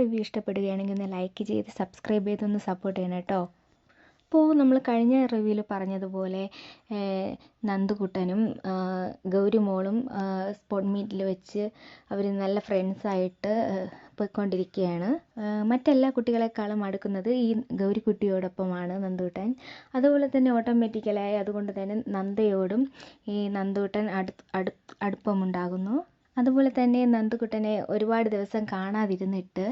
Review ഇഷ്ടപ്പെടുകയാണെങ്കിൽ ഒന്ന് like ചെയ്ത് സബ്സ്ക്രൈബ് ചെയ്തൊന്ന് സപ്പോർട്ട് ചെയ്യണം കേട്ടോ. അപ്പോൾ നമ്മൾ കഴിഞ്ഞ റിവ്യൂവിൽ പറഞ്ഞതുപോലെ നന്ദുകുട്ടനും ഗൗരിമോളും സ്പോട്ട് മീറ്റിൽ വെച്ച് അവർ നല്ല ഫ്രണ്ട്സായിട്ട് പോയിക്കൊണ്ടിരിക്കുകയാണ് മറ്റെല്ലാ കുട്ടികളെക്കാളും അടുക്കുന്നത് ഈ ഗൗരിക്കുട്ടിയോടൊപ്പമാണ് നന്ദുകുട്ടൻ. അതുപോലെ തന്നെ ഓട്ടോമാറ്റിക്കലായി അതുകൊണ്ട് തന്നെ നന്ദയോടും ഈ നന്ദുകുട്ടൻ അടു അടുപ്പമുണ്ടാകുന്നു. അതുപോലെ തന്നെ നന്ദുകുട്ടനെ ഒരുപാട് ദിവസം കാണാതിരുന്നിട്ട്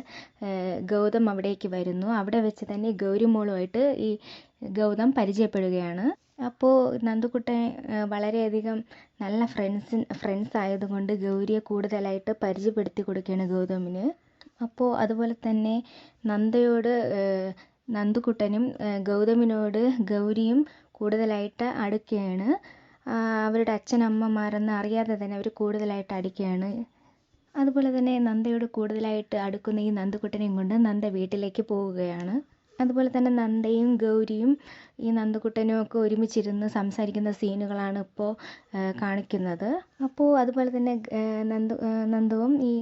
ഗൗതം അവിടേക്ക് വരുന്നു. അവിടെ വെച്ച് തന്നെ ഗൗരിമോളുമായിട്ട് ഈ ഗൗതം പരിചയപ്പെടുകയാണ്. അപ്പോൾ നന്ദുകുട്ടൻ ഏഹ്, വളരെയധികം നല്ല ഫ്രണ്ട്സ് ഫ്രണ്ട്സ് ആയതുകൊണ്ട് ഗൗരിയെ കൂടുതലായിട്ട് പരിചയപ്പെടുത്തി കൊടുക്കുകയാണ് ഗൗതമിന്. അപ്പോൾ അതുപോലെ തന്നെ നന്ദയോട് നന്ദുക്കുട്ടനും ഗൗതമിനോട് ഗൗരിയും കൂടുതലായിട്ട് അടുക്കുകയാണ്. അവരുടെ അച്ഛനമ്മമാരെന്ന് അറിയാതെ തന്നെ അവർ കൂടുതലായിട്ട് അടുക്കുകയാണ്. അതുപോലെ തന്നെ നന്ദയോട് കൂടുതലായിട്ട് അടുക്കുന്ന ഈ നന്ദുകുട്ടനെയും കൊണ്ട് നന്ദ വീട്ടിലേക്ക് പോവുകയാണ്. അതുപോലെ തന്നെ നന്ദയും ഗൗരിയും ഈ നന്ദുകുട്ടനും ഒക്കെ ഒരുമിച്ചിരുന്ന് സംസാരിക്കുന്ന സീനുകളാണ് ഇപ്പോൾ കാണിക്കുന്നത്. അപ്പോൾ അതുപോലെ തന്നെ നന്ദു നന്ദുവും ഈ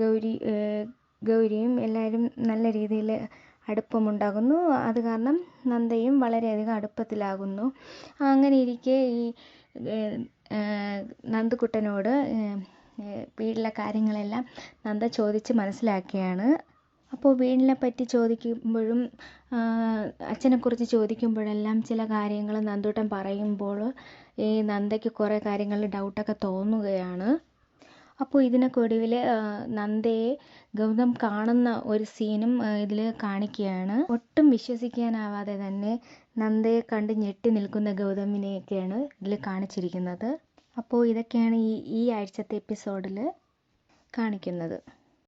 ഗൗരി ഗൗരിയും എല്ലാവരും നല്ല രീതിയിൽ അടുപ്പമുണ്ടാകുന്നു. അത് കാരണം നന്ദയും വളരെയധികം അടുപ്പത്തിലാകുന്നു. അങ്ങനെ ഇരിക്കെ ഈ നന്ദകുട്ടനോട് വീട്ടിലെ കാര്യങ്ങളെല്ലാം നന്ദ ചോദിച്ച് മനസ്സിലാക്കിയാണ്. അപ്പോൾ വീടിനെ പറ്റി ചോദിക്കുമ്പോഴും അച്ഛനെക്കുറിച്ച് ചോദിക്കുമ്പോഴെല്ലാം ചില കാര്യങ്ങൾ നന്ദൂട്ടൻ പറയുമ്പോൾ ഈ നന്ദയ്ക്ക് കുറേ കാര്യങ്ങളിൽ ഡൗട്ടൊക്കെ തോന്നുകയാണ്. അപ്പോൾ ഇതിനൊക്കെ ഒടുവിൽ നന്ദയെ ഗൗതം കാണുന്ന ഒരു സീനും ഇതിൽ കാണിക്കുകയാണ്. ഒട്ടും വിശ്വസിക്കാനാവാതെ തന്നെ നന്ദയെ കണ്ട് ഞെട്ടി നിൽക്കുന്ന ഗൗതമിനെയൊക്കെയാണ് ഇതിൽ കാണിച്ചിരിക്കുന്നത്. അപ്പോൾ ഇതൊക്കെയാണ് ഈ ഈ ആഴ്ചത്തെ എപ്പിസോഡിൽ കാണിക്കുന്നത്.